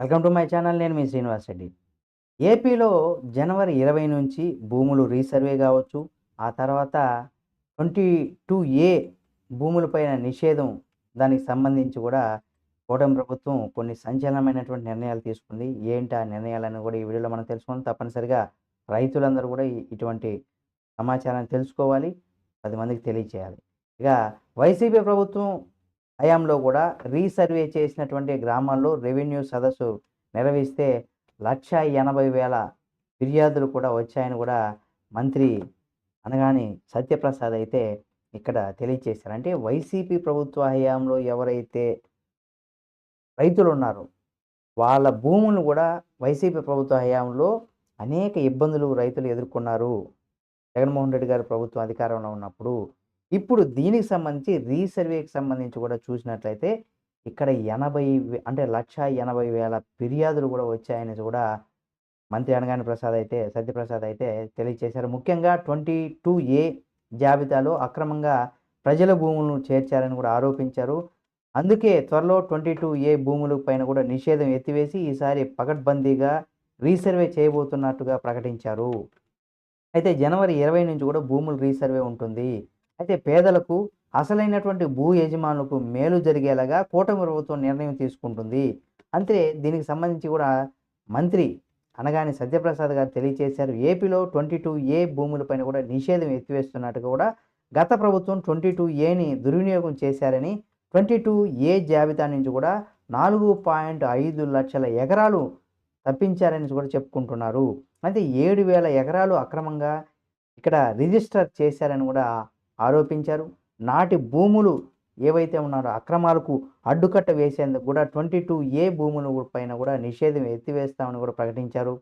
Welcome to my channel నేను మీ శ్రీనివాస్ రెడ్డి. ఏపీలో జనవరి ఇరవై నుంచి భూములు రీసర్వే కావచ్చు ఆ తర్వాత ట్వంటీ టూ ఏ భూములపైన నిషేధం దానికి సంబంధించి కూడా కూటమి ప్రభుత్వం కొన్ని సంచలనమైనటువంటి నిర్ణయాలు తీసుకుంది. ఏంటి ఆ నిర్ణయాలను కూడా ఈ వీడియోలో మనం తెలుసుకుందాం. తప్పనిసరిగా రైతులందరూ కూడా ఇటువంటి సమాచారాన్ని తెలుసుకోవాలి పది మందికి తెలియచేయాలి. ఇక వైసీపీ ప్రభుత్వం హయాంలో కూడా రీసర్వే చేసినటువంటి గ్రామాల్లో రెవెన్యూ సదస్సు నిర్వహిస్తే లక్ష ఎనభై వేల ఫిర్యాదులు కూడా వచ్చాయని కూడా మంత్రి అనగాని సత్యప్రసాద్ అయితే ఇక్కడ తెలియచేశారు. అంటే వైసీపీ ప్రభుత్వ హయాంలో ఎవరైతే రైతులు ఉన్నారో వాళ్ళ భూములు కూడా వైసీపీ ప్రభుత్వ హయాంలో అనేక ఇబ్బందులు రైతులు ఎదుర్కొన్నారు. జగన్మోహన్ రెడ్డి గారు ప్రభుత్వం అధికారంలో ఉన్నప్పుడు ఇప్పుడు దీనికి సంబంధించి రీసర్వేకి సంబంధించి కూడా చూసినట్లయితే ఇక్కడ ఎనభై అంటే లక్ష ఎనభై వేల ఫిర్యాదులు కూడా వచ్చాయని కూడా మంత్రి అనగాని ప్రసాద్ అయితే సత్యప్రసాద్ అయితే తెలియజేశారు ముఖ్యంగా ట్వంటీ టూ ఏ జాబితాలో అక్రమంగా ప్రజల భూములను చేర్చారని కూడా ఆరోపించారు. అందుకే త్వరలో ట్వంటీ టూ ఏ భూముల పైన కూడా నిషేధం ఎత్తివేసి ఈసారి పకడ్బందీగా రీసర్వే చేయబోతున్నట్టుగా ప్రకటించారు. అయితే జనవరి ఇరవై నుంచి కూడా భూములు రీసర్వే ఉంటుంది. అయితే పేదలకు అసలైనటువంటి భూ యజమానులకు మేలు జరిగేలాగా కూటమి ప్రభుత్వం నిర్ణయం తీసుకుంటుంది. అంతే దీనికి సంబంధించి కూడా మంత్రి అనగానే సత్యప్రసాద్ గారు తెలియజేశారు ఏపీలో ట్వంటీ టూ ఏ భూములపైన కూడా నిషేధం ఎత్తివేస్తున్నట్టుగా కూడా గత ప్రభుత్వం ట్వంటీ టూ ఏని దుర్వినియోగం చేశారని ట్వంటీ టూ ఏ జాబితా నుంచి కూడా నాలుగు పాయింట్ ఐదు లక్షల ఎకరాలు తప్పించారని కూడా చెప్పుకుంటున్నారు. అయితే ఏడు వేల ఎకరాలు అక్రమంగా ఇక్కడ రిజిస్టర్ చేశారని కూడా ఆరోపించారు. నాటి భూములు ఏవైతే ఉన్నారో అక్రమాలకు అడ్డుకట్ట వేసేందుకు కూడా ట్వంటీ టూ ఏ భూముల పైన కూడా నిషేధం ఎత్తివేస్తామని కూడా ప్రకటించారు.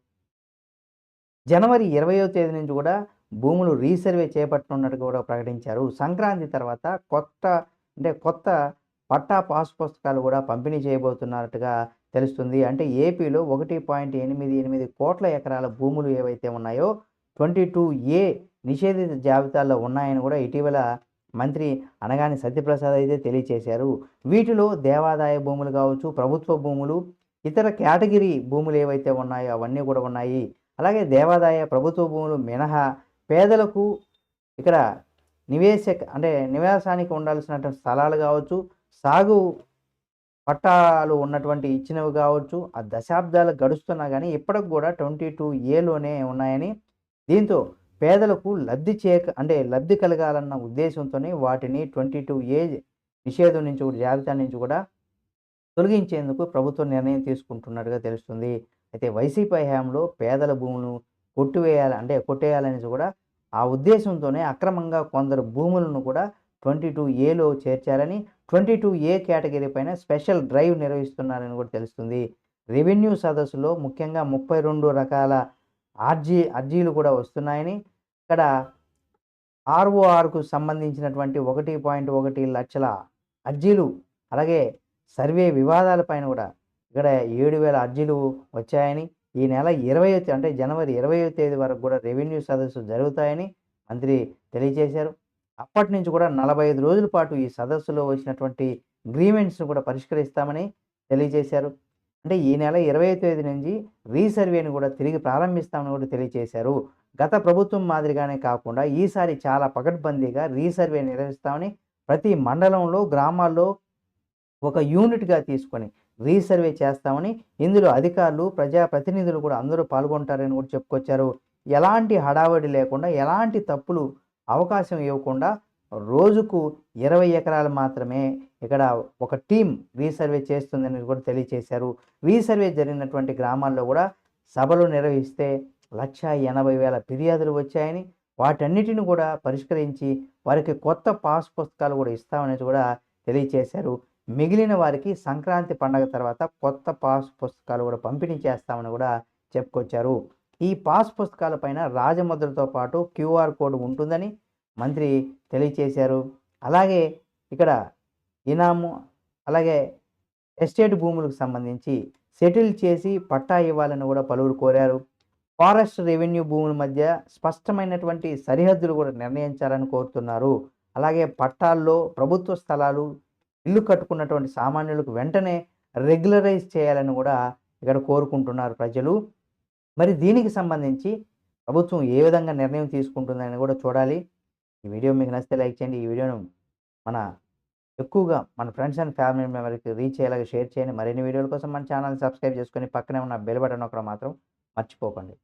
జనవరి ఇరవయో తేదీ నుంచి కూడా భూములు రీసర్వే చేపట్టనున్నట్టు కూడా ప్రకటించారు. సంక్రాంతి తర్వాత కొత్త అంటే కొత్త పట్టా పాస్ పుస్తకాలు కూడా పంపిణీ చేయబోతున్నట్టుగా తెలుస్తుంది. అంటే ఏపీలో ఒకటి పాయింట్ ఎనిమిది ఎనిమిది కోట్ల ఎకరాల భూములు ఏవైతే ఉన్నాయో ట్వంటీ టూ ఏ నిషేధిత జాబితాలో ఉన్నాయని కూడా ఇటీవల మంత్రి అనగాని సత్యప్రసాద్ అయితే తెలియచేశారు. వీటిలో దేవాదాయ భూములు కావచ్చు ప్రభుత్వ భూములు ఇతర కేటగిరీ భూములు ఏవైతే ఉన్నాయో అవన్నీ కూడా ఉన్నాయి. అలాగే దేవాదాయ ప్రభుత్వ భూములు మినహా పేదలకు ఇక్కడ నివేశ అంటే నివాసానికి ఉండాల్సినటువంటి స్థలాలు కావచ్చు సాగు పట్టాలు ఉన్నటువంటి ఇచ్చినవి కావచ్చు ఆ దశాబ్దాలు గడుస్తున్నా కానీ ఇప్పటికి కూడా ట్వంటీ టూ ఏలోనే ఉన్నాయని దీంతో పేదలకు లబ్ధి చేక అంటే లబ్ధి కలగాలన్న ఉద్దేశంతోనే వాటిని ట్వంటీ టూ ఏ నిషేధం నుంచి కూడా జాబితా నుంచి కూడా తొలగించేందుకు ప్రభుత్వం నిర్ణయం తీసుకుంటున్నట్టుగా తెలుస్తుంది. అయితే వైసీపీ హయాంలో పేదల భూములను కొట్టివేయాలి అంటే కొట్టేయాలని కూడా ఆ ఉద్దేశంతోనే అక్రమంగా కొందరు భూములను కూడా ట్వంటీ టూ ఏలో చేర్చారని ట్వంటీ టూ ఏ కేటగిరీ పైన స్పెషల్ డ్రైవ్ నిర్వహిస్తున్నారని కూడా తెలుస్తుంది. రెవెన్యూ సదస్సులో ముఖ్యంగా ముప్పై రెండు రకాల ఆర్జీ అర్జీలు కూడా వస్తున్నాయని. ఇక్కడ ఆర్ఓఆర్కు సంబంధించినటువంటి ఒకటి పాయింట్ ఒకటి లక్షల అర్జీలు అలాగే సర్వే వివాదాలపైన కూడా ఇక్కడ ఏడు వేల అర్జీలు వచ్చాయని. ఈ నెల ఇరవై అంటే జనవరి ఇరవై తేదీ వరకు కూడా రెవెన్యూ సదస్సు జరుగుతాయని మంత్రి తెలియజేశారు. అప్పటి నుంచి కూడా నలభై ఐదు రోజుల పాటు ఈ సదస్సులో వచ్చినటువంటి గ్రీవెంట్స్ను కూడా పరిష్కరిస్తామని తెలియజేశారు. అంటే ఈ నెల ఇరవై తేదీ నుంచి రీసర్వేని కూడా తిరిగి ప్రారంభిస్తామని కూడా తెలియజేశారు గత ప్రభుత్వం మాదిరిగానే కాకుండా ఈసారి చాలా పకడ్బందీగా రీసర్వే నిర్వహిస్తామని ప్రతి మండలంలో గ్రామాల్లో ఒక యూనిట్గా తీసుకొని రీసర్వే చేస్తామని ఇందులో అధికారులు ప్రజాప్రతినిధులు కూడా అందరూ పాల్గొంటారని కూడా చెప్పుకొచ్చారు. ఎలాంటి హడావడి లేకుండా ఎలాంటి తప్పులు అవకాశం ఇవ్వకుండా రోజుకు ఇరవై ఎకరాలు మాత్రమే ఇక్కడ ఒక టీం రీసర్వే చేస్తుందని కూడా తెలియచేశారు. రీసర్వే జరిగినటువంటి గ్రామాల్లో కూడా సభలు నిర్వహిస్తే లక్ష ఎనభై వేల ఫిర్యాదులు వచ్చాయని వాటన్నిటిని కూడా పరిష్కరించి వారికి కొత్త పాస్ పుస్తకాలు కూడా ఇస్తామనేది కూడా తెలియచేశారు. మిగిలిన వారికి సంక్రాంతి పండగ తర్వాత కొత్త పాస్ పుస్తకాలు కూడా పంపిణీ చేస్తామని కూడా చెప్పుకొచ్చారు. ఈ పాస్ పుస్తకాల పైన రాజముద్రతో పాటు క్యూఆర్ కోడ్ ఉంటుందని మంత్రి తెలియచేశారు. అలాగే ఇక్కడ ఇనాము అలాగే ఎస్టేట్ భూములకు సంబంధించి సెటిల్ చేసి పట్టా ఇవ్వాలని కూడా పలువురు కోరారు. ఫారెస్ట్ రెవెన్యూ భూముల మధ్య స్పష్టమైనటువంటి సరిహద్దులు కూడా నిర్ణయించాలని కోరుతున్నారు. అలాగే పట్టాల్లో ప్రభుత్వ స్థలాలు ఇల్లు కట్టుకున్నటువంటి సామాన్యులకు వెంటనే రెగ్యులరైజ్ చేయాలని కూడా ఇక్కడ కోరుకుంటున్నారు ప్రజలు. మరి దీనికి సంబంధించి ప్రభుత్వం ఏ విధంగా నిర్ణయం తీసుకుంటుందని కూడా చూడాలి. ఈ వీడియో మీకు నచ్చితే లైక్ చేయండి. ఈ వీడియోను మన ఎక్కువగా మన ఫ్రెండ్స్ అండ్ ఫ్యామిలీ మెంబర్కి రీచ్ అయ్యేలాగా షేర్ చేయండి. మరిన్ని వీడియోల కోసం మన ఛానల్ సబ్స్క్రైబ్ చేసుకొని పక్కనే ఉన్న బెల్ బటన్ ఒకటి మాత్రం మర్చిపోకండి.